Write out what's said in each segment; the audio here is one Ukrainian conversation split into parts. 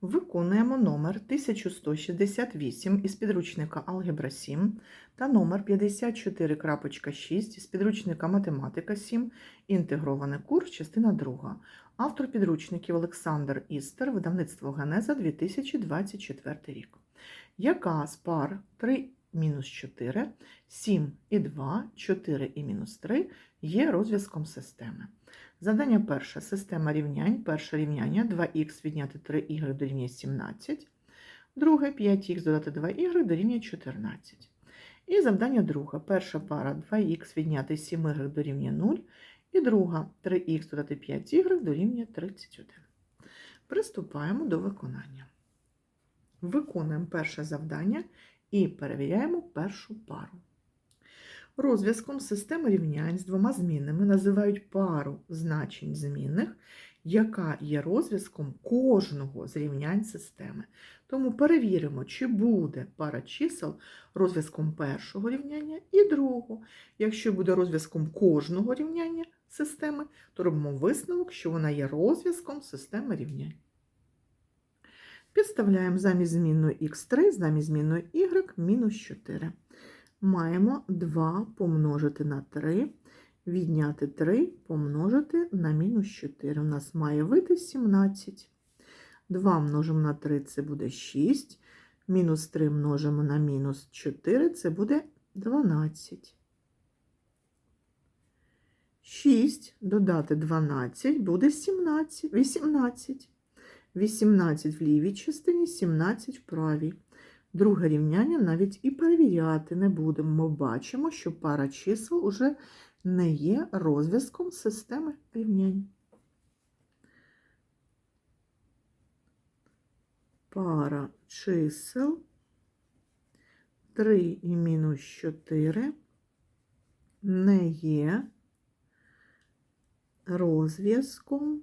Виконуємо номер 1168 із підручника Алгебра 7 та номер 54.6 із підручника Математика 7, інтегрований курс, частина 2. Автор підручників Олександр Істер, видавництво Генеза 2024 рік. Яка з пар 3 мінус 4, 7 і 2, 4 і мінус 3 є розв'язком системи? Завдання перше. Система рівнянь. Перше рівняння 2х відняти 3y дорівнює 17. Друге 5х додати 2y дорівнює 14. І завдання друге. Перша пара 2х відняти 7y дорівнює 0. І друга 3х додати 5y дорівнює 31. Приступаємо до виконання. Виконуємо перше завдання і перевіряємо першу пару. Розв'язком системи рівнянь з двома змінними називають пару значень змінних, яка є розв'язком кожного з рівнянь системи. Тому перевіримо, чи буде пара чисел розв'язком першого рівняння і другого. Якщо буде розв'язком кожного рівняння системи, то робимо висновок, що вона є розв'язком системи рівнянь. Підставляємо замість змінної х3, замість змінної y мінус 4 маємо 2 помножити на 3, відняти 3 помножити на мінус 4. У нас має вийти 17. 2 множимо на 3 це буде 6. Мінус 3 множимо на мінус 4 це буде 12. 6 додати 12 буде 17, 18. 18 в лівій частині, 17 в правій. Друге рівняння навіть і перевіряти не будемо. Ми бачимо, що пара чисел уже не є розв'язком системи рівнянь. Пара чисел 3 і мінус 4 не є розв'язком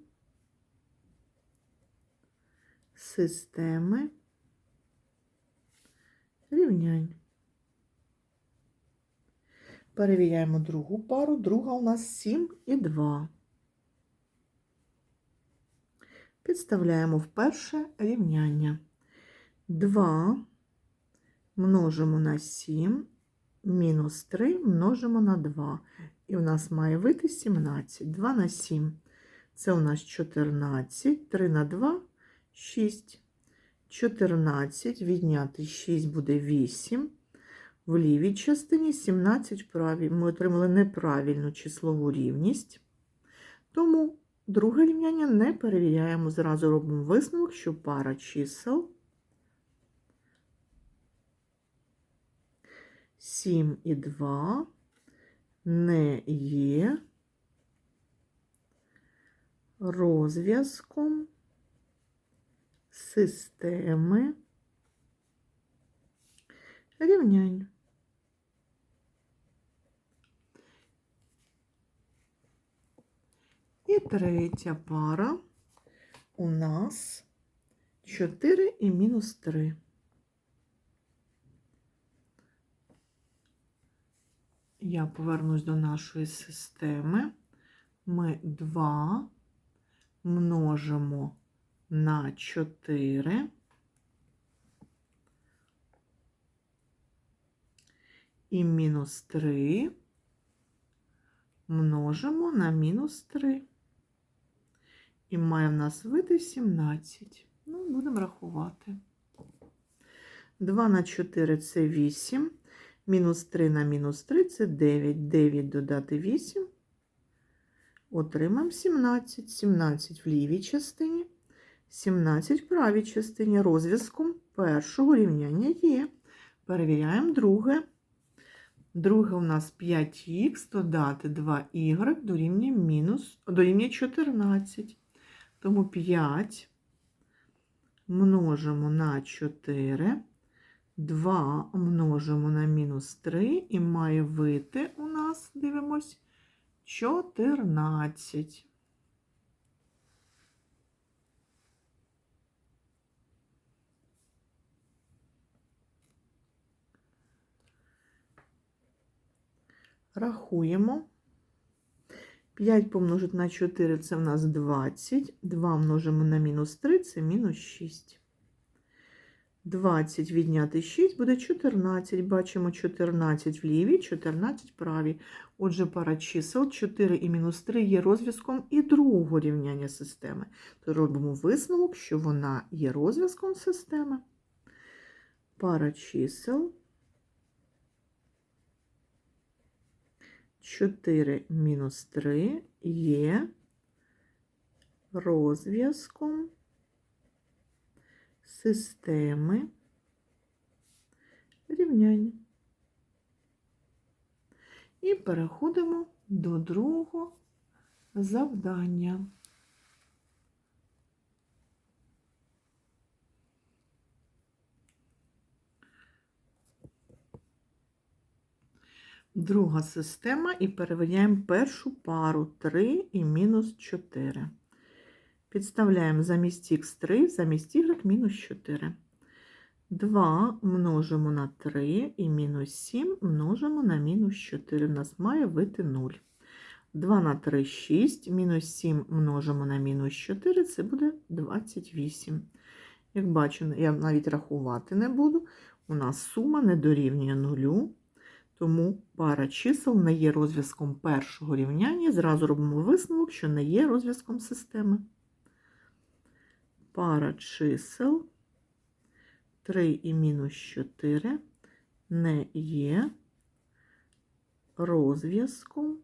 системи рівнянь. Перевіряємо другу пару. Друга у нас 7 і 2. Підставляємо в перше рівняння. 2 множимо на 7, мінус 3 множимо на 2. І у нас має вийти 17. 2 на 7. Це у нас 14, 3 на 2 – 6. 14 відняти 6 буде 8. В лівій частині 17 в правій. Ми отримали неправильну числову рівність. Тому друге рівняння не перевіряємо. Зразу робимо висновок, що пара чисел 7 і 2 не є розв'язком системи рівнянь. І третя пара у нас 4 і мінус 3. Я повернусь до нашої системи. Ми 2 множимо на 4 і мінус 3 множимо на мінус 3. І має в нас вийти 17. Ну, будемо рахувати. 2 на 4 це 8. Мінус 3 на мінус 3 це 9. 9 додати 8. Отримаємо 17. 17 в лівій частині. 17 в правій частині розв'язком першого рівняння є. Перевіряємо друге. Друге у нас 5х додати 2y дорівнює мінус, дорівнює 14. Тому 5 множимо на 4, 2 множимо на мінус 3 і має вийти у нас, дивимось, 14. Рахуємо. 5 помножити на 4 це в нас 20. 2 множимо на мінус 3 це мінус 6. 20 відняти 6 буде 14. Бачимо 14 в лівій, 14 в правій. Отже, пара чисел 4 і мінус 3 є розв'язком і другого рівняння системи. То робимо висновок, що вона є розв'язком системи. Пара чисел 4 мінус 3 є розв'язком системи рівняння. І переходимо до другого завдання. Друга система і перевіряємо першу пару 3 і мінус 4. Підставляємо замість х3, замість y мінус 4. 2 множимо на 3 і мінус 7 множимо на мінус 4. У нас має вийти 0. 2 на 3 – 6, мінус 7 множимо на мінус 4, це буде 28. Як бачу, я навіть рахувати не буду. У нас сума не дорівнює 0, тому пара чисел не є розв'язком першого рівняння. Зразу робимо висновок, що не є розв'язком системи пара чисел 3 і мінус 4 не є розв'язком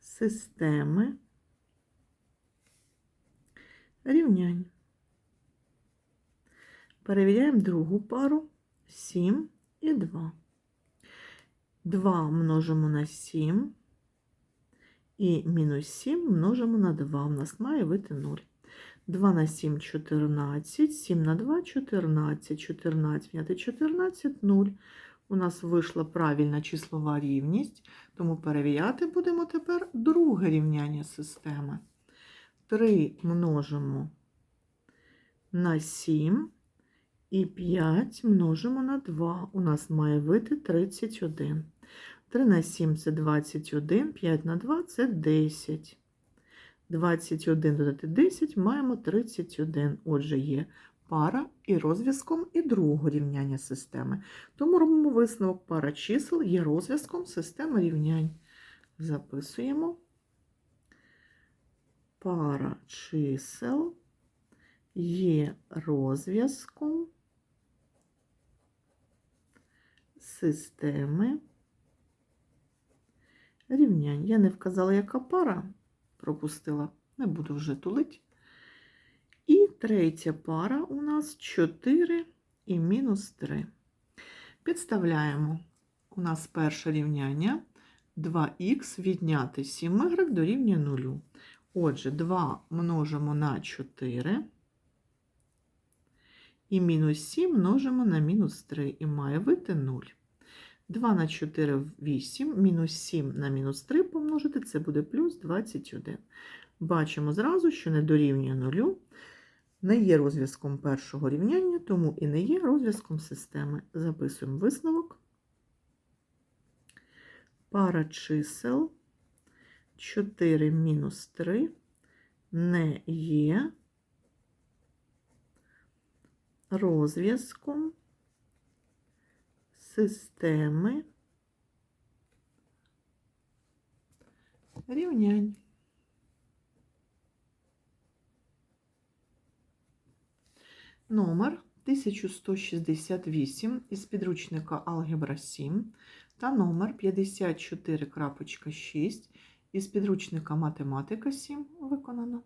системи рівнянь. Перевіряємо другу пару 7 і 2. 2 множимо на 7 і мінус 7 множимо на 2. У нас має вийти 0. 2 на 7 – 14, 7 на 2 – 14, 14 відняти 14 – 0. У нас вийшла правильна числова рівність, тому перевіряти будемо тепер друге рівняння системи. 3 множимо на 7 і 5 множимо на 2. У нас має вийти 31. 3 на 7 – це 21, 5 на 2 – це 10. 21 додати 10 маємо 31. Отже, є пара і розв'язком і другого рівняння системи. Тому робимо висновок пара чисел є розв'язком системи рівнянь. Записуємо пара чисел є розв'язком системи рівнянь. Я не вказала, яка пара пропустила, не буду вже тулити. І третя пара у нас 4 і мінус 3. Підставляємо у нас перше рівняння 2х відняти 7y дорівнює 0. Отже, 2 множимо на 4 і мінус 7 множимо на мінус 3 і має вийти 0. 2 на 4 – 8, мінус 7 на мінус 3 помножити, це буде плюс 21. Бачимо зразу, що не дорівнює нулю, не є розв'язком першого рівняння, тому і не є розв'язком системи. Записуємо висновок. Пара чисел 4 мінус 3 не є розв'язком системи рівнянь. Номер 1168 із підручника Алгебра 7 та номер 54.6 із підручника Математика 7 виконано.